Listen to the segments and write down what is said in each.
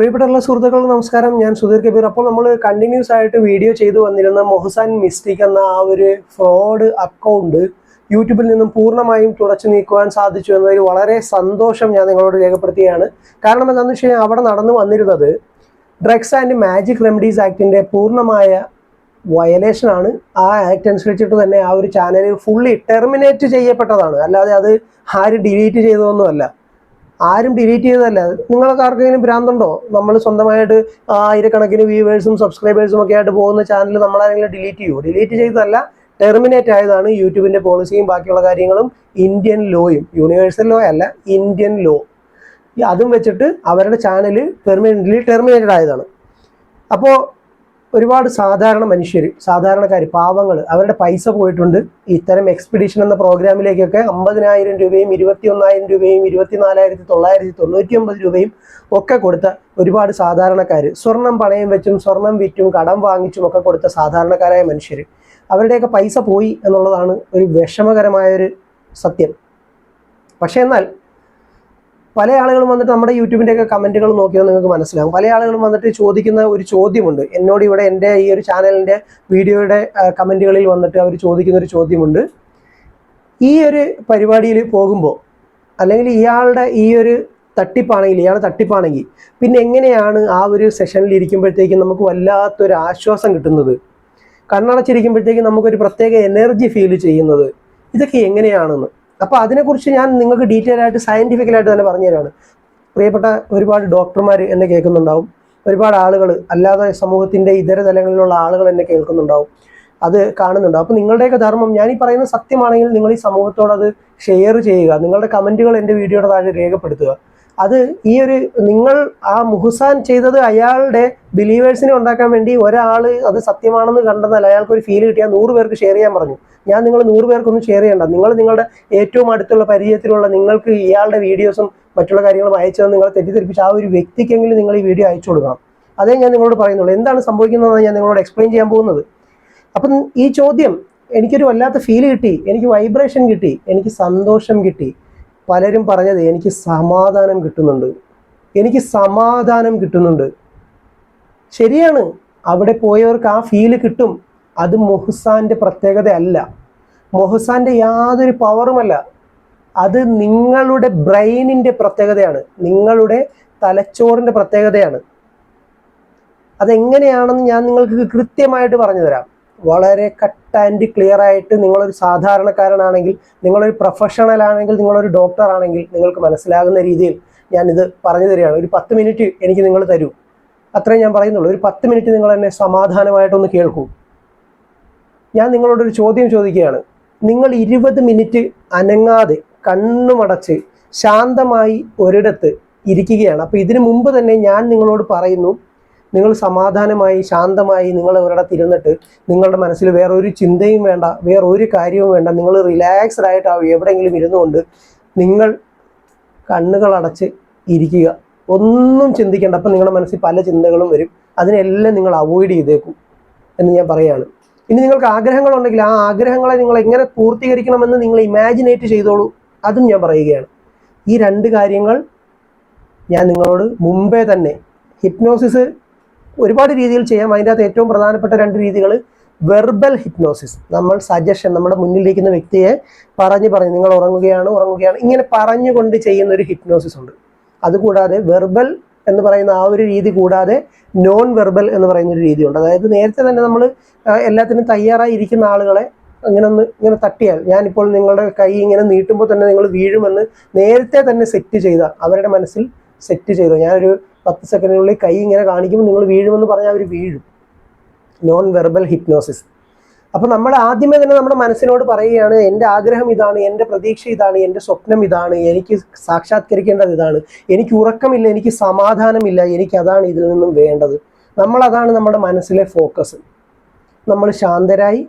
പ്രിയപ്പെട്ട സുഹൃത്തുക്കൾ നമസ്കാരം. ഞാൻ സുധീർ കബീർ. അപ്പോൾ നമ്മൾ കണ്ടിന്യൂസ് ആയിട്ട് വീഡിയോ ചെയ്തു വന്നിരുന്ന മൊഹസാൻ മിസ്റ്റിക് എന്ന ആ ഒരു ഫ്രോഡ് അക്കൗണ്ട് യൂട്യൂബിൽ നിന്നും പൂർണമായും തുടച്ചു നീക്കുവാൻ സാധിച്ചു എന്നതിൽ വളരെ സന്തോഷം ഞാൻ നിങ്ങളോട് രേഖപ്പെടുത്തുകയാണ്. കാരണം എന്താണെന്ന് വെച്ച് കഴിഞ്ഞാൽ അവിടെ നടന്നു വന്നിരുന്നത് ഡ്രഗ്സ് ആൻഡ് മാജിക് റെമഡീസ് ആക്ടിന്റെ പൂർണമായ വയലേഷനാണ് ആ ആക്ട് അനുസരിച്ചിട്ട് തന്നെ ആ ഒരു ചാനൽ ഫുള്ളി ടെർമിനേറ്റ് ചെയ്യപ്പെട്ടതാണ്. അല്ലാതെ അത് ആര് ഡിലീറ്റ് ചെയ്തതൊന്നുമല്ല. ആരും ഡിലീറ്റ് ചെയ്തതല്ല. നിങ്ങൾക്ക് ആർക്കെങ്കിലും ഭ്രാന്തുണ്ടോ? നമ്മൾ സ്വന്തമായിട്ട് ആയിരക്കണക്കിന് വ്യൂവേഴ്സും സബ്സ്ക്രൈബേഴ്സും ഒക്കെ ആയിട്ട് പോകുന്ന ചാനൽ നമ്മളാരെങ്കിലും ഡിലീറ്റ് ചെയ്യുമോ ഡിലീറ്റ് ചെയ്തതല്ല ടെർമിനേറ്റ് ആയതാണ് യൂട്യൂബിന്റെ പോളിസിയും ബാക്കിയുള്ള കാര്യങ്ങളും ഇന്ത്യൻ ലോയും യൂണിവേഴ്സൽ ലോ അല്ല ഇന്ത്യൻ ലോ അതും വെച്ചിട്ട് അവരുടെ ചാനൽ പെർമനന്റ്ലി ടെർമിനേറ്റഡ് ആയതാണ്. അപ്പോൾ ഒരുപാട് സാധാരണ മനുഷ്യർ സാധാരണക്കാർ പാവങ്ങൾ അവരുടെ പൈസ പോയിട്ടുണ്ട്. ഇത്തരം എക്സ്പെഡിഷൻ എന്ന പ്രോഗ്രാമിലേക്കൊക്കെ അമ്പതിനായിരം രൂപയും ഇരുപത്തി ഒന്നായിരം രൂപയും ഇരുപത്തിനാലായിരത്തി തൊള്ളായിരത്തി തൊണ്ണൂറ്റി ഒമ്പത് രൂപയും ഒക്കെ കൊടുത്ത ഒരുപാട് സാധാരണക്കാർ സ്വർണം പണയം വെച്ചും സ്വർണം വിറ്റും കടം വാങ്ങിച്ചും ഒക്കെ കൊടുത്ത സാധാരണക്കാരായ മനുഷ്യർ അവരുടെയൊക്കെ പൈസ പോയി എന്നുള്ളതാണ് ഒരു വിഷമകരമായൊരു സത്യം. പക്ഷേ എന്നാൽ പല ആളുകളും വന്നിട്ട് നമ്മുടെ യൂട്യൂബിന്റെ ഒക്കെ കമന്റുകൾ നോക്കിയാൽ നിങ്ങൾക്ക് മനസ്സിലാകും പല ആളുകളും വന്നിട്ട് ചോദിക്കുന്ന ഒരു ചോദ്യമുണ്ട്. എന്നോട് ഇവിടെ എന്റെ ഈ ഒരു ചാനലിന്റെ വീഡിയോയുടെ കമന്റുകളിൽ വന്നിട്ട് അവർ ചോദിക്കുന്ന ഒരു ചോദ്യമുണ്ട്. ഈ ഒരു പരിപാടിയിൽ പോകുമ്പോൾ അല്ലെങ്കിൽ ഇയാളുടെ ഈ ഒരു തട്ടിപ്പാണെങ്കിൽ ഇയാൾ തട്ടിപ്പാണെങ്കിൽ പിന്നെ എങ്ങനെയാണ് ആ ഒരു സെഷനിൽ ഇരിക്കുമ്പോഴത്തേക്കും നമുക്ക് വല്ലാത്തൊരു ആശ്വാസം കിട്ടുന്നത്? കണ്ണടച്ചിരിക്കുമ്പോഴത്തേക്കും നമുക്കൊരു പ്രത്യേക എനർജി ഫീൽ ചെയ്യുന്നത്? ഇതൊക്കെ എങ്ങനെയാണെന്ന്? അപ്പോൾ അതിനെക്കുറിച്ച് ഞാൻ നിങ്ങൾക്ക് ഡീറ്റെയിൽ ആയിട്ട് സയന്റിഫിക്കലായിട്ട് തന്നെ പറഞ്ഞു പറഞ്ഞുതരാണ്. പ്രിയപ്പെട്ട ഒരുപാട് ഡോക്ടർമാർ എന്നെ കേൾക്കുന്നുണ്ടാവും. ഒരുപാട് ആളുകൾ അല്ലാതെ സമൂഹത്തിന്റെ ഇതര തലങ്ങളിലുള്ള ആളുകൾ എന്നെ കേൾക്കുന്നുണ്ടാവും. അത് കാണുന്നുണ്ട്. അപ്പോൾ നിങ്ങളുടെയൊക്കെ ധർമ്മം ഞാൻ ഈ പറയുന്ന സത്യമാണെങ്കിൽ നിങ്ങൾ ഈ സമൂഹത്തോട് അത് ഷെയർ ചെയ്യുക. നിങ്ങളുടെ കമന്റുകൾ എന്റെ വീഡിയോയുടെ താഴെ രേഖപ്പെടുത്തുക. അത് ഈ ഒരു നിങ്ങൾ ആ മുഹസാൻ ചെയ്തത് അയാളുടെ ബിലീവേഴ്സിനെ ഉണ്ടാക്കാൻ വേണ്ടി ഒരാൾ അത് സത്യമാണെന്ന് കണ്ടെന്നാൽ അയാൾക്ക് ഒരു ഫീൽ കിട്ടിയാൽ നൂറ് പേർക്ക് ഷെയർ ചെയ്യാൻ പറഞ്ഞു. ഞാൻ നിങ്ങൾ നൂറ് പേർക്കൊന്നും ഷെയർ ചെയ്യണ്ട. നിങ്ങൾ നിങ്ങളുടെ ഏറ്റവും അടുത്തുള്ള പരിചയത്തിലുള്ള നിങ്ങൾക്ക് ഇയാളുടെ വീഡിയോസും മറ്റുള്ള കാര്യങ്ങളും അയച്ചത് നിങ്ങളെ തെറ്റിദ്ധരിപ്പിച്ച് ആ ഒരു വ്യക്തിക്കെങ്കിലും നിങ്ങൾ ഈ വീഡിയോ അയച്ചു കൊടുക്കണം. അതേ ഞാൻ നിങ്ങളോട് പറയുന്നുള്ളൂ. എന്താണ് സംഭവിക്കുന്നതെന്ന് ഞാൻ നിങ്ങളോട് എക്സ്പ്ലെയിൻ ചെയ്യാൻ പോകുന്നത്? അപ്പം ഈ ചോദ്യം എനിക്കൊരു വല്ലാത്ത ഫീൽ കിട്ടി. എനിക്ക് വൈബ്രേഷൻ കിട്ടി. എനിക്ക് സന്തോഷം കിട്ടി. പലരും പറഞ്ഞത് എനിക്ക് സമാധാനം കിട്ടുന്നുണ്ട്. എനിക്ക് സമാധാനം കിട്ടുന്നുണ്ട്. ശരിയാണ്. അവിടെ പോയവർക്ക് ആ ഫീൽ കിട്ടും. അത് മൊഹസാന്റെ പ്രത്യേകതയല്ല. അല്ല മൊഹസാന്റെ യാതൊരു പവറുമല്ല. അത് നിങ്ങളുടെ ബ്രെയിനിന്റെ പ്രത്യേകതയാണ്. നിങ്ങളുടെ തലച്ചോറിന്റെ പ്രത്യേകതയാണ്. അതെങ്ങനെയാണെന്ന് ഞാൻ നിങ്ങൾക്ക് കൃത്യമായിട്ട് പറഞ്ഞു തരാം വളരെ കട്ട് ആൻഡ് ക്ലിയർ ആയിട്ട് നിങ്ങളൊരു സാധാരണക്കാരനാണെങ്കിൽ നിങ്ങളൊരു പ്രൊഫഷണൽ ആണെങ്കിൽ നിങ്ങളൊരു ഡോക്ടർ ആണെങ്കിൽ നിങ്ങൾക്ക് മനസ്സിലാകുന്ന രീതിയിൽ ഞാനിത് പറഞ്ഞു തരികയാണ്. ഒരു പത്ത് മിനിറ്റ് എനിക്ക് നിങ്ങൾ തരൂ. അത്രേ ഞാൻ പറയുന്നുള്ളൂ. ഒരു പത്ത് മിനിറ്റ് നിങ്ങൾ എന്നെ സമാധാനമായിട്ടൊന്ന് കേൾക്കൂ. ഞാൻ നിങ്ങളോടൊരു ചോദ്യം ചോദിക്കുകയാണ്. നിങ്ങൾ ഇരുപത് മിനിറ്റ് അനങ്ങാതെ കണ്ണുമടച്ച് ശാന്തമായി ഒരിടത്ത് ഇരിക്കുകയാണ്. അപ്പോൾ ഇതിനു മുമ്പ് തന്നെ ഞാൻ നിങ്ങളോട് പറയുന്നു നിങ്ങൾ സമാധാനമായി ശാന്തമായി നിങ്ങൾ ഒരിടത്ത് ഇരുന്നിട്ട് നിങ്ങളുടെ മനസ്സിൽ വേറൊരു ചിന്തയും വേണ്ട വേറൊരു കാര്യവും വേണ്ട നിങ്ങൾ റിലാക്സ്ഡ് ആയിട്ടാവും എവിടെയെങ്കിലും ഇരുന്നുകൊണ്ട് നിങ്ങൾ കണ്ണുകൾ അടച്ച് ഇരിക്കുക. ഒന്നും ചിന്തിക്കേണ്ട അപ്പം നിങ്ങളുടെ മനസ്സിൽ പല ചിന്തകളും വരും. അതിനെല്ലാം നിങ്ങൾ അവോയ്ഡ് ചെയ്തേക്കും എന്ന് ഞാൻ പറയുകയാണ്. ഇനി നിങ്ങൾക്ക് ആഗ്രഹങ്ങളുണ്ടെങ്കിൽ ആ ആഗ്രഹങ്ങളെ നിങ്ങൾ എങ്ങനെ പൂർത്തീകരിക്കണമെന്ന് നിങ്ങൾ ഇമാജിനേറ്റ് ചെയ്തോളൂ. അതും ഞാൻ പറയുകയാണ്. ഈ രണ്ട് കാര്യങ്ങൾ ഞാൻ നിങ്ങളോട് മുമ്പേ തന്നെ ഹിപ്നോസിസ് ഒരുപാട് രീതിയിൽ ചെയ്യാം. അതിന്റെ അകത്ത് ഏറ്റവും പ്രധാനപ്പെട്ട രണ്ട് രീതികൾ വെർബൽ ഹിപ്നോസിസ് നമ്മൾ സജഷൻ നമ്മുടെ മുന്നിലിരിക്കുന്ന വ്യക്തിയെ പറഞ്ഞ് പറഞ്ഞ് നിങ്ങൾ ഉറങ്ങുകയാണ് ഉറങ്ങുകയാണ്. ഇങ്ങനെ പറഞ്ഞുകൊണ്ട് ചെയ്യുന്ന ഒരു ഹിപ്നോസിസ് ഉണ്ട്. അതുകൂടാതെ വെർബൽ എന്ന് പറയുന്ന ആ ഒരു രീതി കൂടാതെ നോൺ വെർബൽ എന്ന് പറയുന്ന ഒരു രീതിയുണ്ട്. അതായത് നേരത്തെ തന്നെ നമ്മൾ എല്ലാത്തിനും തയ്യാറായി ഇരിക്കുന്ന ആളുകളെ അങ്ങനെ ഒന്ന് ഇങ്ങനെ തട്ടിയാൽ ഞാനിപ്പോൾ നിങ്ങളുടെ കൈ ഇങ്ങനെ നീട്ടുമ്പോൾ തന്നെ നിങ്ങൾ വീഴുമെന്ന് നേരത്തെ തന്നെ സെറ്റ് ചെയ്ത അവരുടെ മനസ്സിൽ സെറ്റ് ചെയ്ത ഞാനൊരു പത്ത് സെക്കൻഡിനുള്ളിൽ കൈ ഇങ്ങനെ കാണിക്കുമ്പോൾ നിങ്ങൾ വീഴുമെന്ന് പറഞ്ഞാൽ അവർ വീഴും. നോൺ വെർബൽ ഹിപ്നോസിസ് അപ്പോൾ നമ്മൾ ആദ്യമേ തന്നെ നമ്മുടെ മനസ്സിനോട് പറയുകയാണ് എന്റെ ആഗ്രഹം ഇതാണ് എന്റെ പ്രതീക്ഷ ഇതാണ് എന്റെ സ്വപ്നം ഇതാണ് എനിക്ക് സാക്ഷാത്കരിക്കേണ്ടത് ഇതാണ് എനിക്ക് ഉറക്കമില്ല എനിക്ക് സമാധാനമില്ല എനിക്ക് അതാണ് ഇതിൽ നിന്നും വേണ്ടത്. നമ്മളതാണ് നമ്മുടെ മനസ്സിലെ ഫോക്കസ്. നമ്മൾ ശാന്തരായി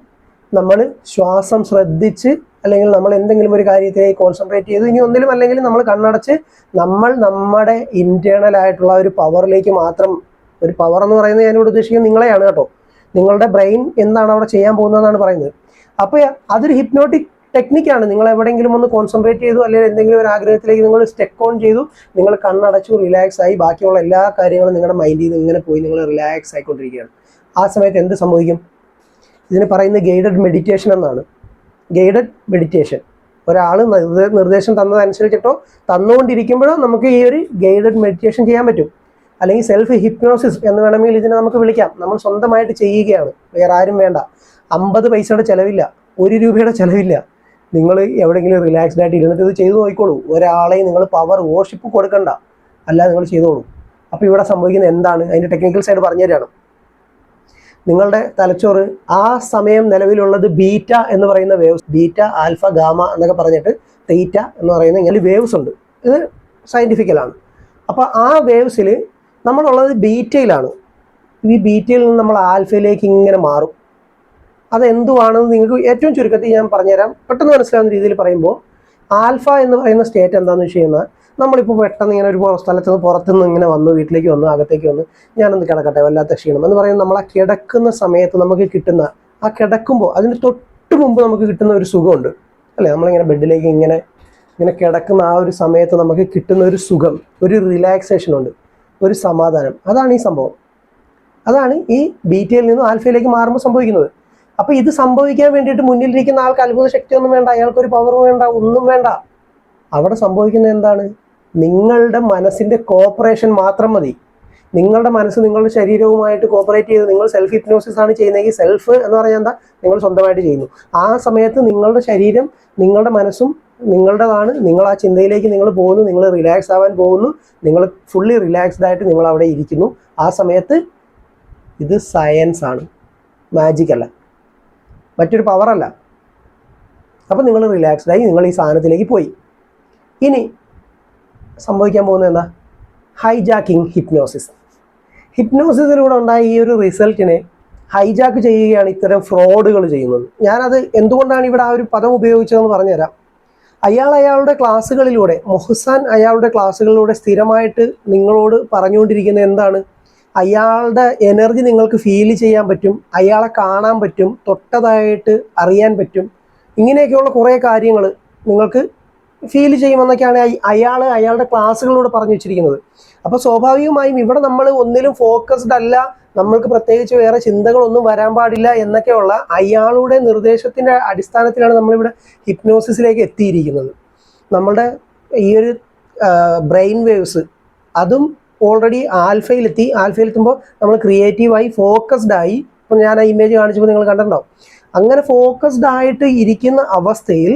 നമ്മൾ ശ്വാസം ശ്രദ്ധിച്ച് അല്ലെങ്കിൽ നമ്മൾ എന്തെങ്കിലും ഒരു കാര്യത്തിലേക്ക് കോൺസെൻട്രേറ്റ് ചെയ്ത് ഇനി ഒന്നിലും അല്ലെങ്കിൽ നമ്മൾ കണ്ണടച്ച് നമ്മൾ നമ്മുടെ ഇന്റേണൽ ആയിട്ടുള്ള ഒരു പവറിലേക്ക് മാത്രം ഒരു പവർ എന്ന് പറയുന്നത് ഞാനിവിടെ ഉദ്ദേശിക്കുന്നത് നിങ്ങളെയാണ് കേട്ടോ. നിങ്ങളുടെ ബ്രെയിൻ എന്താണ് അവിടെ ചെയ്യാൻ പോകുന്നതെന്നാണ് പറയുന്നത്. അപ്പോൾ അതൊരു ഹിപ്നോട്ടിക് ടെക്നിക്കാണ് നിങ്ങൾ എവിടെയെങ്കിലും ഒന്ന് കോൺസെൻട്രേറ്റ് ചെയ്തു അല്ലെങ്കിൽ എന്തെങ്കിലും ഒരു ആഗ്രഹത്തിലേക്ക് നിങ്ങൾ സ്റ്റെക്ക് ഓൺ ചെയ്തു നിങ്ങൾ കണ്ണടച്ചു റിലാക്സ് ആയി ബാക്കിയുള്ള എല്ലാ കാര്യങ്ങളും നിങ്ങളുടെ മൈൻഡിൽ നിന്ന് ഇങ്ങനെ പോയി നിങ്ങൾ റിലാക്സ് ആയിക്കൊണ്ടിരിക്കുകയാണ്. ആ സമയത്ത് എന്ത് സംഭവിക്കും? ഇതിന് പറയുന്ന ഗൈഡഡ് മെഡിറ്റേഷൻ എന്നാണ്. ഗൈഡഡ് മെഡിറ്റേഷൻ ഒരാൾ നിർദ്ദേശം തന്നതനുസരിച്ചിട്ടോ തന്നുകൊണ്ടിരിക്കുമ്പോഴോ നമുക്ക് ഈ ഒരു ഗൈഡഡ് മെഡിറ്റേഷൻ ചെയ്യാൻ പറ്റും. അല്ലെങ്കിൽ സെൽഫ് ഹിപ്നോസിസ് എന്ന് വേണമെങ്കിൽ ഇതിനെ നമുക്ക് വിളിക്കാം. നമ്മൾ സ്വന്തമായിട്ട് ചെയ്യുകയാണ്. വേറെ ആരും വേണ്ട. അമ്പത് പൈസയുടെ ചിലവില്ല. ഒരു രൂപയുടെ ചിലവില്ല. നിങ്ങൾ എവിടെയെങ്കിലും റിലാക്സ്ഡ് ആയിട്ട് ഇരുന്നിട്ട് ഇത് ചെയ്തു നോക്കിക്കോളൂ. ഒരാളെയും നിങ്ങൾ പവർ വോർഷിപ്പ് കൊടുക്കണ്ട. അല്ലാതെ നിങ്ങൾ ചെയ്തോളൂ. അപ്പോൾ ഇവിടെ സംഭവിക്കുന്നത് എന്താണ്? അതിന്റെ ടെക്നിക്കൽ സൈഡ് പറഞ്ഞു തരാണ്. നിങ്ങളുടെ തലച്ചോറ് ആ സമയം നിലവിലുള്ളത് ബീറ്റ എന്ന് പറയുന്ന വേവ്സ് ബീറ്റ ആൽഫ ഗാമ എന്നൊക്കെ പറഞ്ഞിട്ട് തീറ്റ എന്ന് പറയുന്ന ഇങ്ങനെ വേവ്സ് ഉണ്ട്. ഇത് സയന്റിഫിക്കലാണ് അപ്പോൾ ആ വേവ്സിൽ നമ്മളുള്ളത് ബീറ്റയിലാണ് ഈ ബീറ്റയിൽ നിന്ന് നമ്മൾ ആൽഫയിലേക്ക് ഇങ്ങനെ മാറും. അതെന്തുവാണെന്ന് നിങ്ങൾക്ക് ഏറ്റവും ചുരുക്കത്തിൽ ഞാൻ പറഞ്ഞുതരാം. പെട്ടെന്ന് മനസ്സിലാവുന്ന രീതിയിൽ പറയുമ്പോൾ ആൽഫ എന്ന് പറയുന്ന സ്റ്റേറ്റ് എന്താണെന്ന് വെച്ച് കഴിഞ്ഞാൽ നമ്മളിപ്പോൾ പെട്ടെന്ന് ഇങ്ങനെ ഒരു സ്ഥലത്ത് നിന്ന് പുറത്തുനിന്ന് ഇങ്ങനെ വന്നു വീട്ടിലേക്ക് വന്നു അകത്തേക്ക് വന്നു ഞാനൊന്ന് കിടക്കട്ടെ വല്ലാത്ത ക്ഷീണം. എന്ന് പറയുന്നത് നമ്മൾ ആ കിടക്കുന്ന സമയത്ത് നമുക്ക് കിട്ടുന്ന ആ കിടക്കുമ്പോൾ അതിന് തൊട്ട് മുമ്പ് നമുക്ക് കിട്ടുന്ന ഒരു സുഖമുണ്ട്. അല്ലേ? നമ്മളിങ്ങനെ ബെഡിലേക്ക് ഇങ്ങനെ ഇങ്ങനെ കിടക്കുന്ന ആ ഒരു സമയത്ത് നമുക്ക് കിട്ടുന്ന ഒരു സുഖം ഒരു റിലാക്സേഷൻ ഉണ്ട്. ഒരു സമാധാനം. അതാണ് ഈ സംഭവം. അതാണ് ഈ ബീറ്റയിൽ നിന്നും ആൽഫയിലേക്ക് മാറുമ്പോൾ സംഭവിക്കുന്നത്. അപ്പൊ ഇത് സംഭവിക്കാൻ വേണ്ടിയിട്ട് മുന്നിലിരിക്കുന്ന ആൾക്ക് അത്ഭുത ശക്തിയൊന്നും വേണ്ട അയാൾക്കൊരു പവർ വേണ്ട ഒന്നും വേണ്ട. അവിടെ സംഭവിക്കുന്നത് എന്താണ്? നിങ്ങളുടെ മനസ്സിന്റെ കോപ്പറേഷൻ മാത്രം മതി. നിങ്ങളുടെ മനസ്സ് നിങ്ങളുടെ ശരീരവുമായിട്ട് കോപ്പറേറ്റ് ചെയ്ത് നിങ്ങൾ സെൽഫ് ഹിപ്നോസിസ് ആണ് ചെയ്യുന്നതെങ്കിൽ സെൽഫ് എന്ന് പറഞ്ഞാൽ എന്താ? നിങ്ങൾ സ്വന്തമായിട്ട് ചെയ്യുന്നു. ആ സമയത്ത് നിങ്ങളുടെ ശരീരം നിങ്ങളുടെ മനസ്സും നിങ്ങളുടേതാണ്. നിങ്ങൾ ആ ചിന്തയിലേക്ക് നിങ്ങൾ പോകുന്നു. നിങ്ങൾ റിലാക്സ് ആവാൻ പോകുന്നു. നിങ്ങൾ ഫുള്ളി റിലാക്സ്ഡ് ആയിട്ട് നിങ്ങൾ അവിടെ ഇരിക്കുന്നു. ആ സമയത്ത് ഇത് സയൻസ് ആണ്. മാജിക് അല്ല. മറ്റൊരു പവറല്ല അപ്പം നിങ്ങൾ റിലാക്സ്ഡ് ആയി നിങ്ങൾ ഈ സാധനത്തിലേക്ക് പോയി. ഇനി സംഭവിക്കാൻ പോകുന്നത് എന്താ? ഹൈജാക്കിംഗ് ഹിപ്നോസിസ് ഹിപ്നോസിസിലൂടെ ഉണ്ടായ ഈ ഒരു റിസൾട്ടിനെ ഹൈജാക്ക് ചെയ്യുകയാണ് ഇത്തരം ഫ്രോഡുകൾ ചെയ്യുന്നത്. ഞാനത് എന്തുകൊണ്ടാണ് ഇവിടെ ആ ഒരു പദം ഉപയോഗിച്ചതെന്ന് പറഞ്ഞുതരാം. അയാൾ അയാളുടെ ക്ലാസ്സുകളിലൂടെ മൊഹസാൻ അയാളുടെ ക്ലാസ്സുകളിലൂടെ സ്ഥിരമായിട്ട് നിങ്ങളോട് പറഞ്ഞുകൊണ്ടിരിക്കുന്ന എന്താണ്? അയാളുടെ എനർജി നിങ്ങൾക്ക് ഫീൽ ചെയ്യാൻ പറ്റും അയാളെ കാണാൻ പറ്റും തൊട്ടതായിട്ട് അറിയാൻ പറ്റും. ഇങ്ങനെയൊക്കെയുള്ള കുറേ കാര്യങ്ങൾ നിങ്ങൾക്ക് ഫീൽ ചെയ്യുമെന്നൊക്കെയാണ് അയാൾ അയാളുടെ ക്ലാസ്സുകളിലൂടെ പറഞ്ഞു വെച്ചിരിക്കുന്നത്. അപ്പോൾ സ്വാഭാവികമായും ഇവിടെ നമ്മൾ ഒന്നിലും ഫോക്കസ്ഡ് അല്ല നമ്മൾക്ക് പ്രത്യേകിച്ച് വേറെ ചിന്തകളൊന്നും വരാൻ പാടില്ല എന്നൊക്കെയുള്ള അയാളുടെ നിർദ്ദേശത്തിന്റെ അടിസ്ഥാനത്തിലാണ് നമ്മളിവിടെ ഹിപ്നോസിസിലേക്ക് എത്തിയിരിക്കുന്നത്. നമ്മളുടെ ഈ ഒരു ബ്രെയിൻ വേവ്സ് അതും ഓൾറെഡി ആൽഫയിലെത്തി ആൽഫയിലെത്തുമ്പോൾ നമ്മൾ ക്രിയേറ്റീവായി ഫോക്കസ്ഡ് ആയി. ഇപ്പം ഞാൻ ആ ഇമേജ് കാണിച്ചപ്പോൾ നിങ്ങൾ കണ്ടിട്ടുണ്ടാവും. അങ്ങനെ ഫോക്കസ്ഡ് ആയിട്ട് ഇരിക്കുന്ന അവസ്ഥയിൽ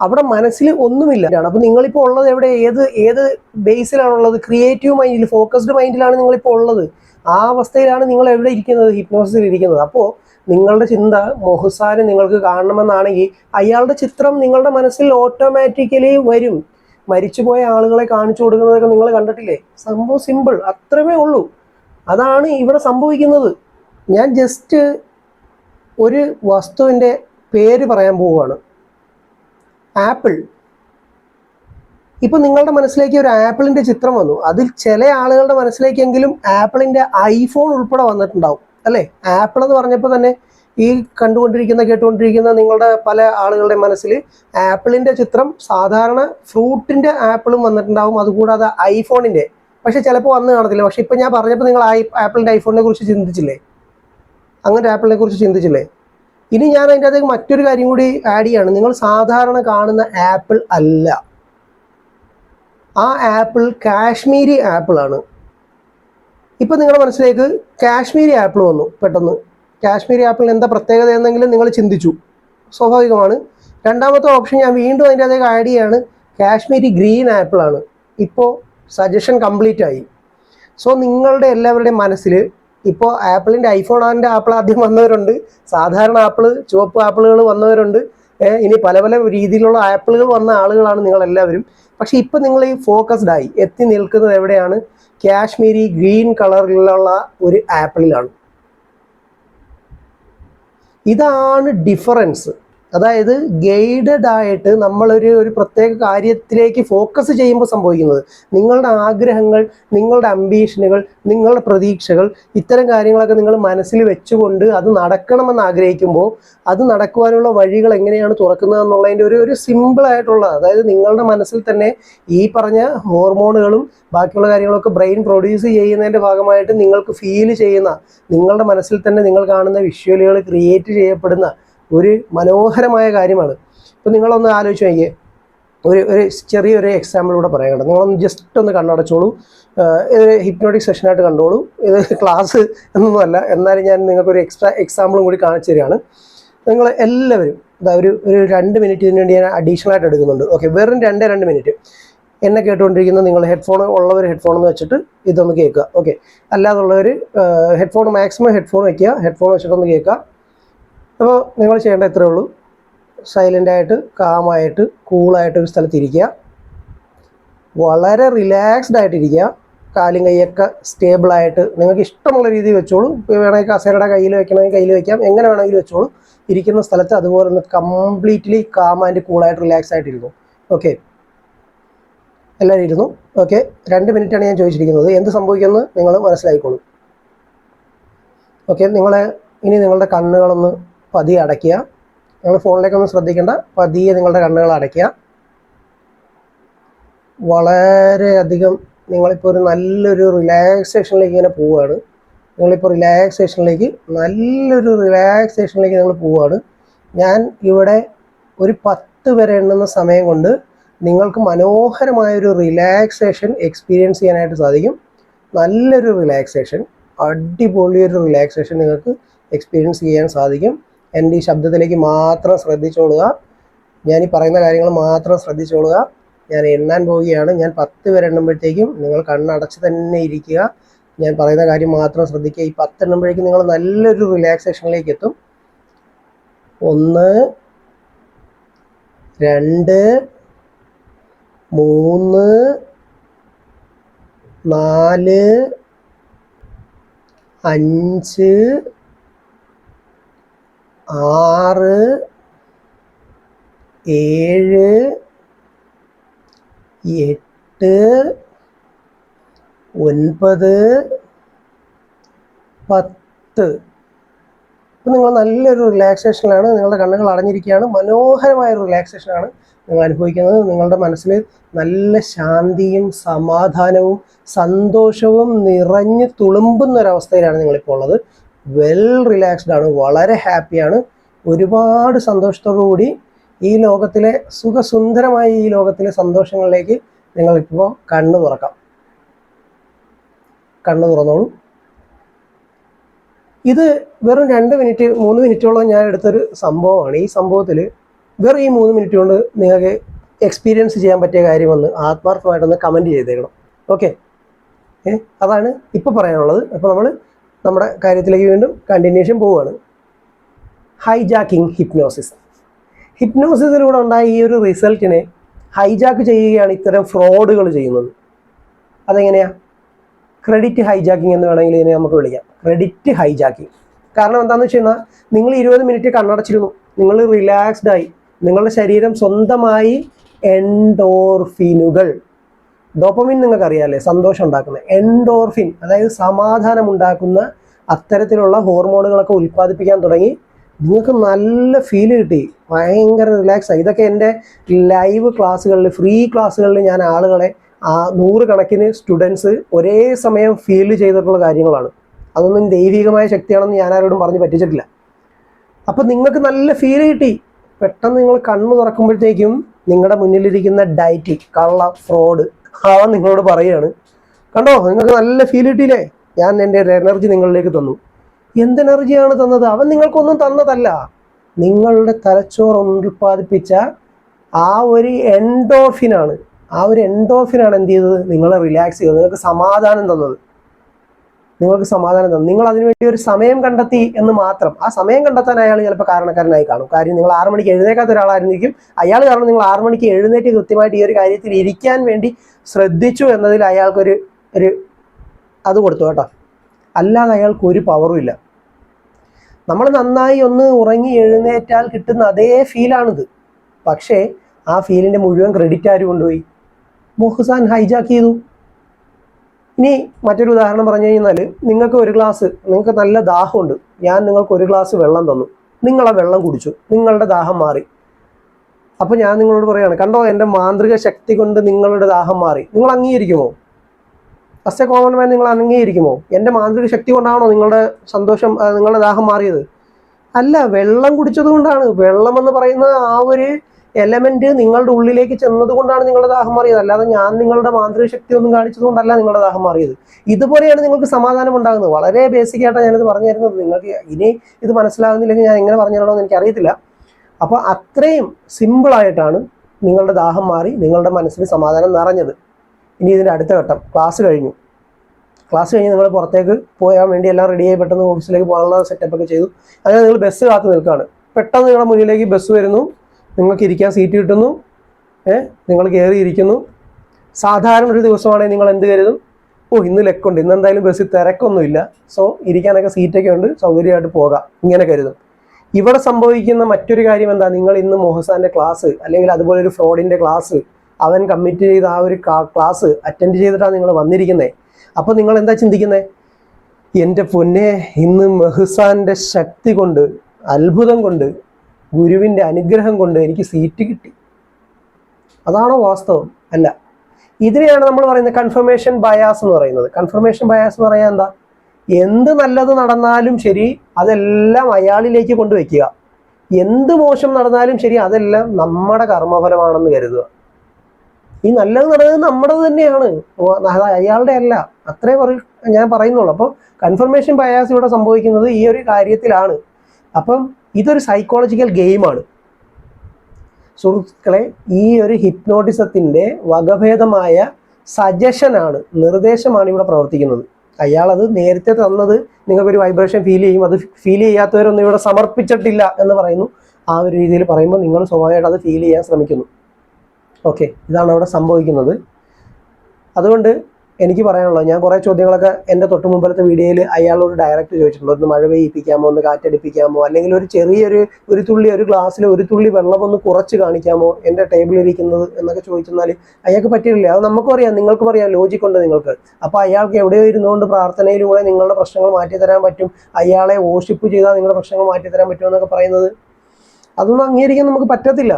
അവിടെ മനസ്സിൽ ഒന്നുമില്ല. അപ്പൊ നിങ്ങളിപ്പോൾ ഉള്ളത് എവിടെ? ഏത് ഏത് ബേസിലാണുള്ളത് ക്രിയേറ്റീവ് മൈൻഡിൽ ഫോക്കസ്ഡ് മൈൻഡിലാണ് നിങ്ങളിപ്പോൾ ഉള്ളത്. ആ അവസ്ഥയിലാണ് നിങ്ങൾ എവിടെ ഇരിക്കുന്നത്? ഹിപ്നോസിൽ ഇരിക്കുന്നത്. അപ്പോൾ നിങ്ങളുടെ ചിന്ത മൊഹസാനെ നിങ്ങൾക്ക് കാണണമെന്നാണെങ്കിൽ അയാളുടെ ചിത്രം നിങ്ങളുടെ മനസ്സിൽ ഓട്ടോമാറ്റിക്കലി വരും. മരിച്ചുപോയ ആളുകളെ കാണിച്ചു കൊടുക്കുന്നതൊക്കെ നിങ്ങൾ കണ്ടിട്ടില്ലേ? സംഭവം സിമ്പിൾ അത്രമേ ഉള്ളൂ. അതാണ് ഇവിടെ സംഭവിക്കുന്നത്. ഞാൻ ജസ്റ്റ് ഒരു വസ്തുവിന്റെ പേര് പറയാൻ പോവുകയാണ്. ആപ്പിൾ. ഇപ്പൊ നിങ്ങളുടെ മനസ്സിലേക്ക് ഒരു ആപ്പിളിന്റെ ചിത്രം വന്നു. അതിൽ ചില ആളുകളുടെ മനസ്സിലേക്കെങ്കിലും ആപ്പിളിന്റെ ഐഫോൺ ഉൾപ്പെടെ വന്നിട്ടുണ്ടാവും. അല്ലേ? ആപ്പിൾ എന്ന് പറഞ്ഞപ്പോൾ തന്നെ ഈ കണ്ടുകൊണ്ടിരിക്കുന്ന കേട്ടുകൊണ്ടിരിക്കുന്ന നിങ്ങളുടെ പല ആളുകളുടെ മനസ്സിൽ ആപ്പിളിന്റെ ചിത്രം സാധാരണ ഫ്രൂട്ടിന്റെ ആപ്പിളും വന്നിട്ടുണ്ടാവും. അതുകൂടാതെ ഐഫോണിന്റെ. പക്ഷെ ചിലപ്പോൾ വന്ന് കാണത്തില്ല. പക്ഷെ ഇപ്പൊ ഞാൻ പറഞ്ഞപ്പോൾ നിങ്ങൾ ആപ്പിളിന്റെ ഐഫോണിനെ കുറിച്ച് ചിന്തിച്ചില്ലേ? അങ്ങനത്തെ ആപ്പിളിനെ കുറിച്ച് ചിന്തിച്ചില്ലേ? ഇനി ഞാൻ അതിന്റെ അകത്തേക്ക് മറ്റൊരു കാര്യം കൂടി ആഡ് ചെയ്യാണ്. നിങ്ങൾ സാധാരണ കാണുന്ന ആപ്പിൾ അല്ല. ആ ആപ്പിൾ കാശ്മീരി ആപ്പിളാണ് ഇപ്പം നിങ്ങളുടെ മനസ്സിലേക്ക് കാശ്മീരി ആപ്പിൾ വന്നു പെട്ടെന്ന്. കാശ്മീരി ആപ്പിളിന് എന്താ പ്രത്യേകത എന്നെങ്കിലും നിങ്ങൾ ചിന്തിച്ചു. സ്വാഭാവികമാണ്. രണ്ടാമത്തെ ഓപ്ഷൻ ഞാൻ വീണ്ടും അതിന്റെ അതേ ആഡ് ചെയ്യാണ്. കാശ്മീരി ഗ്രീൻ ആപ്പിളാണ് ഇപ്പോൾ സജഷൻ കംപ്ലീറ്റ് ആയി. സോ നിങ്ങളുടെ എല്ലാവരുടെയും മനസ്സിൽ ഇപ്പോൾ ആപ്പിളിന്റെ ഐഫോൺ ആൻഡ് ആപ്പിൾ ആദ്യം വന്നവരുണ്ട്. സാധാരണ ആപ്പിൾ ചുവപ്പ് ആപ്പിളുകൾ വന്നവരുണ്ട്. ഇനി പല പല രീതിയിലുള്ള ആപ്പിളുകൾ വന്ന ആളുകളാണ് നിങ്ങൾ എല്ലാവരും പക്ഷെ ഇപ്പം നിങ്ങൾ ഈ ഫോക്കസ്ഡ് ആയി എത്തി നിൽക്കുന്നത് എവിടെയാണ്? കാശ്മീരി ഗ്രീൻ കളറിലുള്ള ഒരു ആപ്പിളിലാണ്. ഇതാണ് ഡിഫറൻസ് അതായത് ഗൈഡഡ് ആയിട്ട് നമ്മളൊരു ഒരു പ്രത്യേക കാര്യത്തിലേക്ക് ഫോക്കസ് ചെയ്യുമ്പോൾ സംഭവിക്കുന്നത് നിങ്ങളുടെ ആഗ്രഹങ്ങൾ നിങ്ങളുടെ അംബീഷനുകൾ നിങ്ങളുടെ പ്രതീക്ഷകൾ ഇത്തരം കാര്യങ്ങളൊക്കെ നിങ്ങൾ മനസ്സിൽ വെച്ചുകൊണ്ട് അത് നടക്കണമെന്ന് ആഗ്രഹിക്കുമ്പോൾ അത് നടക്കുവാനുള്ള വഴികൾ എങ്ങനെയാണ് തുറക്കുന്നത് എന്നുള്ളതിന്റെ ഒരു ഒരു സിമ്പിളായിട്ടുള്ള അതായത് നിങ്ങളുടെ മനസ്സിൽ തന്നെ ഈ പറഞ്ഞ ഹോർമോണുകളും ബാക്കിയുള്ള കാര്യങ്ങളൊക്കെ ബ്രെയിൻ പ്രൊഡ്യൂസ് ചെയ്യുന്നതിന്റെ ഭാഗമായിട്ട് നിങ്ങൾക്ക് ഫീൽ ചെയ്യുന്ന നിങ്ങളുടെ മനസ്സിൽ തന്നെ നിങ്ങൾ കാണുന്ന വിഷ്വലുകൾ ക്രിയേറ്റ് ചെയ്യപ്പെടുന്ന ഒരു മനോഹരമായ കാര്യമാണ്. ഇപ്പം നിങ്ങളൊന്ന് ആലോചിച്ച് നോക്കിയേ. ഒരു ഒരു ചെറിയൊരു എക്സാമ്പിൾ കൂടെ പറയാം കേട്ടോ. നിങ്ങളൊന്ന് ജസ്റ്റ് ഒന്ന് കണ്ണടച്ചോളൂ. ഇത് ഹിപ്നോട്ടിക് സെഷനായിട്ട് കണ്ടോളൂ. ഇത് ക്ലാസ് എന്നൊന്നുമല്ല. എന്നാലും ഞാൻ നിങ്ങൾക്കൊരു എക്സ്ട്രാ എക്സാമ്പിളും കൂടി കാണിച്ചു തരികയാണ്. നിങ്ങൾ എല്ലാവരും ഇതാ ഒരു ഒരു രണ്ട് മിനിറ്റ് ഇതിന് വേണ്ടി ഞാൻ അഡീഷണൽ ആയിട്ട് എടുക്കുന്നുണ്ട്. ഓക്കെ വെറും രണ്ടേ രണ്ട് മിനിറ്റ് എന്നെ കേട്ടുകൊണ്ടിരിക്കുന്ന നിങ്ങൾ ഹെഡ്ഫോൺ ഉള്ളവർ ഹെഡ്ഫോൺ എന്ന് വെച്ചിട്ട് ഇതൊന്ന് കേൾക്കുക. ഓക്കെ അല്ലാതുള്ളവർ ഹെഡ്ഫോൺ മാക്സിമം ഹെഡ്ഫോൺ വയ്ക്കുക ഹെഡ്ഫോൺ വെച്ചിട്ടൊന്ന് കേൾക്കുക. അപ്പോൾ നിങ്ങൾ ചെയ്യേണ്ട ഇത്രേ ഉള്ളൂ. സൈലന്റായിട്ട് കാമായിട്ട് കൂളായിട്ട് ഒരു സ്ഥലത്ത് ഇരിക്കുക. വളരെ റിലാക്സ്ഡ് ആയിട്ടിരിക്കുക കാലും കൈയൊക്കെ സ്റ്റേബിളായിട്ട് നിങ്ങൾക്ക് ഇഷ്ടമുള്ള രീതിയിൽ വെച്ചോളൂ. വേണമെങ്കിൽ കസേരയുടെ കയ്യിൽ വെക്കണമെങ്കിൽ കയ്യിൽ വെക്കാം. എങ്ങനെ വേണമെങ്കിലും വെച്ചോളൂ. ഇരിക്കുന്ന സ്ഥലത്ത് അതുപോലെ ഒന്ന് കംപ്ലീറ്റ്ലി കാം ആൻഡ് കൂളായിട്ട് റിലാക്സ് ആയിട്ടിരുന്നു ഓക്കെ എല്ലാവരും ഇരുന്നു. ഓക്കെ രണ്ട് മിനിറ്റാണ് ഞാൻ ചോദിച്ചിരിക്കുന്നത്. എന്ത് സംഭവിക്കുമെന്ന് നിങ്ങൾ മനസ്സിലായിക്കോളൂ. ഓക്കെ നിങ്ങളെ ഇനി നിങ്ങളുടെ കണ്ണുകളൊന്ന് പതിയെ അടയ്ക്കുക. നിങ്ങൾ ഫോണിലേക്കൊന്നും ശ്രദ്ധിക്കേണ്ട. പതിയെ നിങ്ങളുടെ കണ്ണുകൾ അടയ്ക്കുക. വളരെയധികം നിങ്ങളിപ്പോൾ ഒരു നല്ലൊരു റിലാക്സേഷനിലേക്ക് ഇങ്ങനെ പോവുകയാണ്. നിങ്ങളിപ്പോൾ റിലാക്സേഷനിലേക്ക് നല്ലൊരു റിലാക്സേഷനിലേക്ക് നിങ്ങൾ പോവുകയാണ്. ഞാൻ ഇവിടെ ഒരു പത്ത് വരെ എണ്ണുന്ന സമയം കൊണ്ട് നിങ്ങൾക്ക് മനോഹരമായൊരു റിലാക്സേഷൻ എക്സ്പീരിയൻസ് ചെയ്യാനായിട്ട് സാധിക്കും. നല്ലൊരു റിലാക്സേഷൻ അടിപൊളിയൊരു റിലാക്സേഷൻ നിങ്ങൾക്ക് എക്സ്പീരിയൻസ് ചെയ്യാൻ സാധിക്കും. എന്റെ ഈ ശബ്ദത്തിലേക്ക് മാത്രം ശ്രദ്ധിച്ചോളുക. ഞാൻ ഈ പറയുന്ന കാര്യങ്ങൾ മാത്രം ശ്രദ്ധിച്ചോളുക. ഞാൻ എണ്ണാൻ പോവുകയാണ്. ഞാൻ പത്ത് വരെ എണ്ണുമ്പോഴത്തേക്കും നിങ്ങൾ കണ്ണടച്ച് തന്നെ ഇരിക്കുക. ഞാൻ പറയുന്ന കാര്യം മാത്രം ശ്രദ്ധിക്കുക. ഈ പത്ത് എണ്ണുമ്പോഴേക്കും നിങ്ങൾ നല്ലൊരു റിലാക്സേഷനിലേക്ക് എത്തും. ഒന്ന് രണ്ട് മൂന്ന് നാല് അഞ്ച് ആറ് ഏഴ് എട്ട് ഒൻപത് പത്ത്. ഇപ്പം നിങ്ങൾ നല്ലൊരു റിലാക്സേഷനിലാണ് നിങ്ങളുടെ കണ്ണുകൾ അടഞ്ഞിരിക്കുകയാണ് മനോഹരമായ ഒരു റിലാക്സേഷനാണ് നിങ്ങൾ അനുഭവിക്കുന്നത്. നിങ്ങളുടെ മനസ്സിൽ നല്ല ശാന്തിയും സമാധാനവും സന്തോഷവും നിറഞ്ഞു തുളുമ്പുന്ന ഒരവസ്ഥയിലാണ് നിങ്ങളിപ്പോൾ ഉള്ളത്. വെൽ റിലാക്സ്ഡ് ആണ് വളരെ ഹാപ്പിയാണ് ഒരുപാട് സന്തോഷത്തോടു കൂടി ഈ ലോകത്തിലെ സുഖസുന്ദരമായ ഈ ലോകത്തിലെ സന്തോഷങ്ങളിലേക്ക് നിങ്ങൾക്കിപ്പോൾ കണ്ണു തുറക്കാം. കണ്ണു തുറന്നോളൂ. ഇത് വെറും രണ്ട് മിനിറ്റ് മൂന്ന് മിനിറ്റോളം ഞാൻ എടുത്തൊരു സംഭവമാണ്. ഈ സംഭവത്തിൽ വെറും ഈ മൂന്ന് മിനിറ്റ് കൊണ്ട് നിങ്ങൾക്ക് എക്സ്പീരിയൻസ് ചെയ്യാൻ പറ്റിയ കാര്യം കാര്യമൊന്ന് ആത്മാർത്ഥമായിട്ടൊന്ന് കമന്റ് ചെയ്തേക്കണം. ഓക്കെ ഏ അതാണ് ഇപ്പോൾ പറയാനുള്ളത്. അപ്പോൾ നമ്മൾ നമ്മുടെ കാര്യത്തിലേക്ക് വീണ്ടും കണ്ടിന്യൂഷൻ പോവുകയാണ്. ഹൈജാക്കിംഗ് ഹിപ്നോസിസ് ഹിപ്നോസിസിലൂടെ ഉണ്ടായ ഈ ഒരു റിസൾട്ടിനെ ഹൈജാക്ക് ചെയ്യുകയാണ് ഇത്തരം ഫ്രോഡുകൾ ചെയ്യുന്നത്. അതെങ്ങനെയാ? ക്രെഡിറ്റ് ഹൈജാക്കിംഗ് എന്ന് വേണമെങ്കിൽ ഇതിനെ നമുക്ക് വിളിക്കാം. ക്രെഡിറ്റ് ഹൈജാക്കിംഗ് കാരണം എന്താണെന്ന് വെച്ച് കഴിഞ്ഞാൽ നിങ്ങൾ ഇരുപത് മിനിറ്റ് കണ്ണടച്ചിരുന്നു. നിങ്ങൾ റിലാക്സ്ഡ് ആയി. നിങ്ങളുടെ ശരീരം സ്വന്തമായി എൻഡോർഫിനുകൾ ഡോപ്പമിൻ നിങ്ങൾക്ക് അറിയാമല്ലേ സന്തോഷം ഉണ്ടാക്കുന്ന എൻഡോർഫിൻ അതായത് സമാധാനം ഉണ്ടാക്കുന്ന അത്തരത്തിലുള്ള ഹോർമോണുകളൊക്കെ ഉൽപ്പാദിപ്പിക്കാൻ തുടങ്ങി. നിങ്ങൾക്ക് നല്ല ഫീൽ കിട്ടി ഭയങ്കര റിലാക്സ് ആയി. ഇതൊക്കെ എന്റെ ലൈവ് ക്ലാസ്സുകളിൽ ഫ്രീ ക്ലാസ്സുകളിൽ ഞാൻ ആളുകളെ നൂറുകണക്കിന് സ്റ്റുഡൻസ് ഒരേ സമയം ഫീൽ ചെയ്തിട്ടുള്ള കാര്യങ്ങളാണ്. അതൊന്നും ദൈവികമായ ശക്തിയാണെന്ന് ഞാൻ ആരോടും പറഞ്ഞ് പറ്റിച്ചിട്ടില്ല. അപ്പം നിങ്ങൾക്ക് നല്ല ഫീൽ കിട്ടി. പെട്ടെന്ന് നിങ്ങൾ കണ്ണു തുറക്കുമ്പോഴത്തേക്കും നിങ്ങളുടെ മുന്നിലിരിക്കുന്ന ഡയറ്റ് കള്ള ഫ്രോഡ് അവൻ നിങ്ങളോട് പറയുകയാണ് കണ്ടോ? നിങ്ങൾക്ക് നല്ല ഫീൽ കിട്ടിയില്ലേ? ഞാൻ എന്റെ ഒരു എനർജി നിങ്ങളിലേക്ക് തന്നു. എന്ത് എനർജിയാണ് തന്നത്? അവൻ നിങ്ങൾക്കൊന്നും തന്നതല്ല. നിങ്ങളുടെ തലച്ചോറ് ഉൽപ്പാദിപ്പിച്ച ആ ഒരു എൻഡോഫിനാണ് ആ ഒരു എൻഡോഫിനാണ് എന്ത് ചെയ്തത്? നിങ്ങളെ റിലാക്സ് ചെയ്തത്. നിങ്ങൾക്ക് സമാധാനം തന്നത്. നിങ്ങൾക്ക് സമാധാനം തന്നു. നിങ്ങൾ അതിനുവേണ്ടി ഒരു സമയം കണ്ടെത്തി എന്ന് മാത്രം. ആ സമയം കണ്ടെത്താൻ അയാൾ ചിലപ്പോൾ കാരണക്കാരനായി കാണും. കാര്യം നിങ്ങൾ ആറു മണിക്ക് എഴുന്നേക്കാത്ത ഒരാളായിരിക്കും അയാൾ കാരണം നിങ്ങൾ ആറു മണിക്ക് എഴുന്നേറ്റ് കൃത്യമായിട്ട് ഈ ഒരു കാര്യത്തിൽ ഇരിക്കാൻ വേണ്ടി ശ്രദ്ധിച്ചു എന്നതിൽ അയാൾക്കൊരു ഒരു അത് കൊടുത്തു കേട്ടോ. അല്ലാതെ അയാൾക്ക് ഒരു പവറും ഇല്ല. നമ്മൾ നന്നായി ഒന്ന് ഉറങ്ങി എഴുന്നേറ്റാൽ കിട്ടുന്ന അതേ ഫീലാണിത് പക്ഷേ ആ ഫീലിന്റെ മുഴുവൻ ക്രെഡിറ്റ് ആര് കൊണ്ടുപോയി? മൊഹ്സാൻ ഹൈജാക്ക് ചെയ്തു. ഇനി മറ്റൊരു ഉദാഹരണം പറഞ്ഞു കഴിഞ്ഞാൽ നിങ്ങൾക്ക് ഒരു ഗ്ലാസ് നിങ്ങൾക്ക് നല്ല ദാഹമുണ്ട്. ഞാൻ നിങ്ങൾക്ക് ഒരു ഗ്ലാസ് വെള്ളം തന്നു. നിങ്ങൾ ആ വെള്ളം കുടിച്ചു. നിങ്ങളുടെ ദാഹം മാറി. അപ്പോൾ ഞാൻ നിങ്ങളോട് പറയാണ് കണ്ടോ എന്റെ മാന്ത്രിക ശക്തി കൊണ്ട് നിങ്ങളുടെ ദാഹം മാറി. നിങ്ങൾ അംഗീകരിക്കുമോ? ഫസ്റ്റ് കോമൺ മാൻ നിങ്ങൾ അംഗീകരിക്കുമോ? എന്റെ മാന്ത്രിക ശക്തി കൊണ്ടാണോ നിങ്ങളുടെ സന്തോഷം നിങ്ങളുടെ ദാഹം മാറിയത്? അല്ല വെള്ളം കുടിച്ചത് കൊണ്ടാണ് വെള്ളം എന്ന് പറയുന്ന ആ ഒരു എലമെന്റ് നിങ്ങളുടെ ഉള്ളിലേക്ക് ചെന്നത് കൊണ്ടാണ് നിങ്ങളുടെ ദാഹം മാറിയത്. അല്ലാതെ ഞാൻ നിങ്ങളുടെ മാന്ത്രിക ശക്തി ഒന്നും കാണിച്ചത് കൊണ്ടല്ല നിങ്ങളുടെ ദാഹം മാറിയത്. ഇതുപോലെയാണ് നിങ്ങൾക്ക് സമാധാനം ഉണ്ടാകുന്നത്. വളരെ ബേസിക് ആയിട്ടാണ് ഞാനിത് പറഞ്ഞു തരുന്നത്. നിങ്ങൾക്ക് ഇനി ഇത് മനസ്സിലാകുന്നില്ലെങ്കിൽ ഞാൻ എങ്ങനെ പറഞ്ഞു എനിക്ക് അറിയത്തില്ല അപ്പോൾ അത്രയും സിമ്പിളായിട്ടാണ് നിങ്ങളുടെ ദാഹം മാറി നിങ്ങളുടെ മനസ്സിന് സമാധാനം നിറഞ്ഞത്. ഇനി ഇതിന്റെ അടുത്ത ഘട്ടം. ക്ലാസ് കഴിഞ്ഞു. ക്ലാസ് കഴിഞ്ഞ് നിങ്ങൾ പുറത്തേക്ക് പോകാൻ വേണ്ടി എല്ലാം റെഡിയായി പെട്ടെന്ന് ഓഫീസിലേക്ക് പോകാനുള്ള സെറ്റപ്പ് ഒക്കെ ചെയ്തു. അങ്ങനെ നിങ്ങൾ ബസ് കാത്തു നിൽക്കുകയാണ്. പെട്ടെന്ന് നിങ്ങളുടെ മുന്നിലേക്ക് ബസ് വരുന്നു. നിങ്ങൾക്ക് ഇരിക്കാൻ സീറ്റ് കിട്ടുന്നു. ഏഹ് നിങ്ങൾ കയറിയിരിക്കുന്നു സാധാരണ ഒരു ദിവസമാണെങ്കിൽ നിങ്ങൾ എന്ത് കരുതും? ഓ ഇന്ന് ലെക്കുണ്ട്. ഇന്ന് എന്തായാലും ബസ്സിൽ തിരക്കൊന്നുമില്ല. സോ ഇരിക്കാനൊക്കെ സീറ്റൊക്കെ ഉണ്ട്. സൗകര്യമായിട്ട് പോകാം. ഇങ്ങനെ കരുതും. ഇവിടെ സംഭവിക്കുന്ന മറ്റൊരു കാര്യം എന്താ? നിങ്ങൾ ഇന്ന് മൊഹസാന്റെ ക്ലാസ് അല്ലെങ്കിൽ അതുപോലെ ഒരു ഫ്രോഡിന്റെ ക്ലാസ് അവൻ കമ്മിറ്റ് ചെയ്ത ആ ഒരു ക്ലാസ് അറ്റൻഡ് ചെയ്തിട്ടാണ് നിങ്ങൾ വന്നിരിക്കുന്നത് അപ്പോൾ നിങ്ങൾ എന്താ ചിന്തിക്കുന്നത് എന്റെ പൊന്നെ ഇന്ന് മെഹ്സാന്റെ ശക്തി കൊണ്ട് അത്ഭുതം കൊണ്ട് ഗുരുവിന്റെ അനുഗ്രഹം കൊണ്ട് എനിക്ക് സീറ്റ് കിട്ടി. അതാണോ വാസ്തവം? അല്ല. ഇതിനെയാണ് നമ്മൾ പറയുന്നത് കൺഫർമേഷൻ ബയാസ് എന്ന് പറയുന്നത്. കൺഫർമേഷൻ ബയാസ് എന്ന് പറയാൻ എന്താ? എന്ത് നല്ലത് നടന്നാലും ശരി അതെല്ലാം അയാളിലേക്ക് കൊണ്ടുവയ്ക്കുക. എന്ത് മോശം നടന്നാലും ശരി അതെല്ലാം നമ്മുടെ കർമ്മഫലമാണെന്ന് കരുതുക. ഈ നല്ലത് നടന്നത് നമ്മുടെ തന്നെയാണ്. അയാളുടെ അല്ല. അത്രേ പറ ഞാൻ പറയുന്നുള്ളൂ. അപ്പോൾ കൺഫർമേഷൻ ബയാസ് ഇവിടെ സംഭവിക്കുന്നത് ഈ ഒരു കാര്യത്തിലാണ്. അപ്പം ഇതൊരു സൈക്കോളജിക്കൽ ഗെയിമാണ് സുഹൃത്തുക്കളെ ഈ ഒരു ഹിപ്നോട്ടിസത്തിന്റെ വകഭേദമായ സജഷനാണ് നിർദ്ദേശമാണ് ഇവിടെ പ്രവർത്തിക്കുന്നത്. അയാളത് നേരത്തെ തന്നത് നിങ്ങൾക്കൊരു വൈബ്രേഷൻ ഫീൽ ചെയ്യും അത് ഫീൽ ചെയ്യാത്തവരൊന്നും ഇവിടെ സമർപ്പിച്ചിട്ടില്ല എന്ന് പറയുന്നു. ആ ഒരു രീതിയിൽ പറയുമ്പോൾ നിങ്ങൾ സ്വാഭാവികമായിട്ട് അത് ഫീൽ ചെയ്യാൻ ശ്രമിക്കുന്നു. ഓക്കെ ഇതാണ് അവിടെ സംഭവിക്കുന്നത്. അതുകൊണ്ട് എനിക്ക് പറയാനുള്ളത് ഞാൻ കുറേ ചോദ്യങ്ങളൊക്കെ എന്റെ തൊട്ട് മുമ്പത്തെ വീഡിയോയിൽ അയാളോട് ഡയറക്റ്റ് ചോദിച്ചിട്ടുണ്ട്. ഒന്ന് മഴ പെയ്യിപ്പിക്കാമോ ഒന്ന് കാറ്റടിപ്പിക്കാമോ അല്ലെങ്കിൽ ഒരു ചെറിയൊരു ഒരു തുള്ളി ഒരു ഗ്ലാസ്സിൽ ഒരു തുള്ളി വെള്ളം ഒന്ന് കുറച്ച് കാണിക്കാമോ എന്റെ ടേബിളിൽ ഇരിക്കുന്നത് എന്നൊക്കെ ചോദിച്ചെന്നാൽ അയാൾക്ക് പറ്റില്ല അത് നമുക്കും അറിയാം നിങ്ങൾക്കും അറിയാം ലോജിക് ഉണ്ട് നിങ്ങൾക്ക്. അപ്പോൾ അയാൾക്ക് എവിടെയോ ഇരുന്നുകൊണ്ട് പ്രാർത്ഥനയിലൂടെ നിങ്ങളുടെ പ്രശ്നങ്ങൾ മാറ്റിത്തരാൻ പറ്റും. അയാളെ വോഷിപ്പ് ചെയ്താൽ നിങ്ങളുടെ പ്രശ്നങ്ങൾ മാറ്റി തരാൻ പറ്റുമെന്നൊക്കെ പറയുന്നത്. അതൊന്നും അംഗീകരിക്കാൻ നമുക്ക് പറ്റത്തില്ല.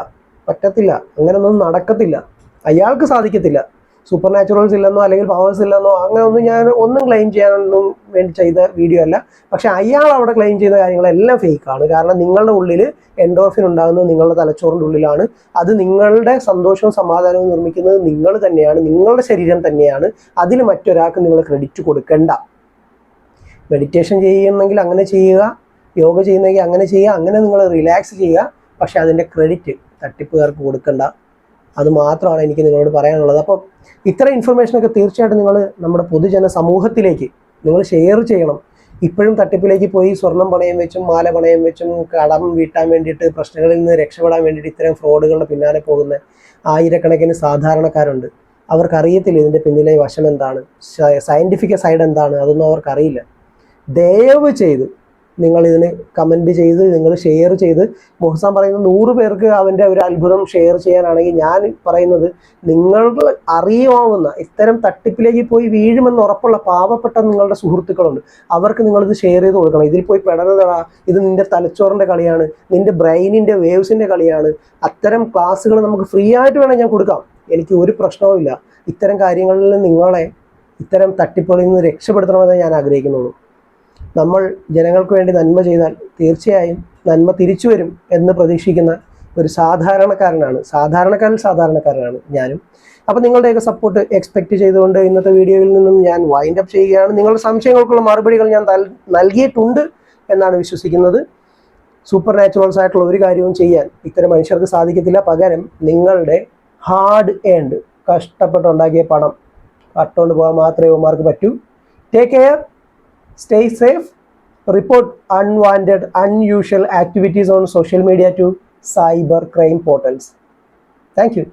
പറ്റത്തില്ല. അങ്ങനെ ഒന്നും നടക്കത്തില്ല. അയാൾക്ക് സാധിക്കത്തില്ല. സൂപ്പർ നാച്ചുറൽസ് ഇല്ലെന്നോ അല്ലെങ്കിൽ പവേഴ്സ് ഇല്ലെന്നോ അങ്ങനെ ഒന്നും ഞാൻ ഒന്നും ക്ലെയിം ചെയ്യാനൊന്നും വേണ്ടി ചെയ്ത വീഡിയോ അല്ല. പക്ഷെ അയാൾ അവിടെ ക്ലെയിം ചെയ്ത കാര്യങ്ങളെല്ലാം ഫേക്കാണ് കാരണം നിങ്ങളുടെ ഉള്ളിൽ എൻഡോർഫിൻ ഉണ്ടാകുന്നത് നിങ്ങളുടെ തലച്ചോറിന്റെ ഉള്ളിലാണ്. അത് നിങ്ങളുടെ സന്തോഷവും സമാധാനവും നിർമ്മിക്കുന്നത് നിങ്ങൾ തന്നെയാണ്. നിങ്ങളുടെ ശരീരം തന്നെയാണ്. അതിന് മറ്റൊരാൾക്ക് നിങ്ങൾ ക്രെഡിറ്റ് കൊടുക്കേണ്ട. മെഡിറ്റേഷൻ ചെയ്യുന്നെങ്കിൽ അങ്ങനെ ചെയ്യുക. യോഗ ചെയ്യുന്നെങ്കിൽ അങ്ങനെ ചെയ്യുക. അങ്ങനെ നിങ്ങൾ റിലാക്സ് ചെയ്യുക. പക്ഷെ അതിന്റെ ക്രെഡിറ്റ് തട്ടിപ്പുകാർക്ക് കൊടുക്കണ്ട. അത് മാത്രമാണ് എനിക്ക് നിങ്ങളോട് പറയാനുള്ളത്. അപ്പോൾ ഇത്ര ഇൻഫർമേഷനൊക്കെ തീർച്ചയായിട്ടും നിങ്ങൾ നമ്മുടെ പൊതുജന സമൂഹത്തിലേക്ക് നിങ്ങൾ ഷെയർ ചെയ്യണം. ഇപ്പോഴും തട്ടിപ്പിലേക്ക് പോയി സ്വർണം പണയം വെച്ചും മാല പണയം വെച്ചും കടം വീട്ടാൻ വേണ്ടിയിട്ട് പ്രശ്നങ്ങളിൽ നിന്ന് രക്ഷപ്പെടാൻ വേണ്ടിയിട്ട് ഇത്തരം ഫ്രോഡുകളുടെ പിന്നാലെ പോകുന്ന ആയിരക്കണക്കിന് സാധാരണക്കാരുണ്ട്. അവർക്കറിയത്തില്ല ഇതിന്റെ പിന്നിലെ വശം എന്താണ് സയന്റിഫിക് സൈഡ് എന്താണ് അതൊന്നും അവർക്കറിയില്ല. ദയവ് ചെയ്ത് നിങ്ങൾ ഇതിന് കമന്റ് ചെയ്ത് നിങ്ങൾ ഷെയർ ചെയ്ത്. മുഹസാൻ പറയുന്ന നൂറ് പേർക്ക് അവന്റെ ഒരു അത്ഭുതം ഷെയർ ചെയ്യാനാണെങ്കിൽ ഞാൻ പറയുന്നത് നിങ്ങൾ അറിയാവുന്ന ഇത്തരം തട്ടിപ്പിലേക്ക് പോയി വീഴുമെന്ന് ഉറപ്പുള്ള പാവപ്പെട്ട നിങ്ങളുടെ സുഹൃത്തുക്കളുണ്ട്. അവർക്ക് നിങ്ങളിത് ഷെയർ ചെയ്ത് കൊടുക്കണം. ഇതിൽ പോയി പെടരുതടാ. ഇത് നിന്റെ തലച്ചോറിന്റെ കളിയാണ്. നിന്റെ ബ്രെയിനിന്റെ വേവ്സിന്റെ കളിയാണ്. അത്തരം ക്ലാസ്സുകൾ നമുക്ക് ഫ്രീ ആയിട്ട് വേണം ഞാൻ കൊടുക്കാം. എനിക്ക് ഒരു പ്രശ്നവുമില്ല. ഇത്തരം കാര്യങ്ങളിൽ നിങ്ങളെ ഇത്തരം തട്ടിപ്പുകളിൽ നിന്ന് രക്ഷപ്പെടുത്തണമെന്ന് ഞാൻ ആഗ്രഹിക്കുന്നുള്ളൂ. നമ്മൾ ജനങ്ങൾക്ക് വേണ്ടി നന്മ ചെയ്താൽ തീർച്ചയായും നന്മ തിരിച്ചു വരും എന്ന് പ്രതീക്ഷിക്കുന്ന ഒരു സാധാരണക്കാരനാണ്. സാധാരണക്കാരിൽ സാധാരണക്കാരനാണ് ഞാനും. അപ്പോൾ നിങ്ങളുടെയൊക്കെ സപ്പോർട്ട് എക്സ്പെക്ട് ചെയ്തുകൊണ്ട് ഇന്നത്തെ വീഡിയോയിൽ നിന്നും ഞാൻ വൈൻഡ് അപ്പ് ചെയ്യുകയാണ്. നിങ്ങളുടെ സംശയങ്ങൾക്കുള്ള മറുപടികൾ ഞാൻ നൽകിയിട്ടുണ്ട് എന്നാണ് വിശ്വസിക്കുന്നത്. സൂപ്പർ നാച്ചുറൽസ് ആയിട്ടുള്ള ഒരു കാര്യവും ചെയ്യാൻ ഇത്തരം മനുഷ്യർക്ക് സാധിക്കത്തില്ല. പകരം നിങ്ങളുടെ ഹാർഡ് ഏൺഡ് കഷ്ടപ്പെട്ടുണ്ടാക്കിയ പണം കട്ടുകൊണ്ട് പോകാൻ മാത്രമേ ഇവന്മാർക്ക് പറ്റൂ. Take care Stay safe. Report unwanted, unusual activities on social media to cyber crime portals. Thank you.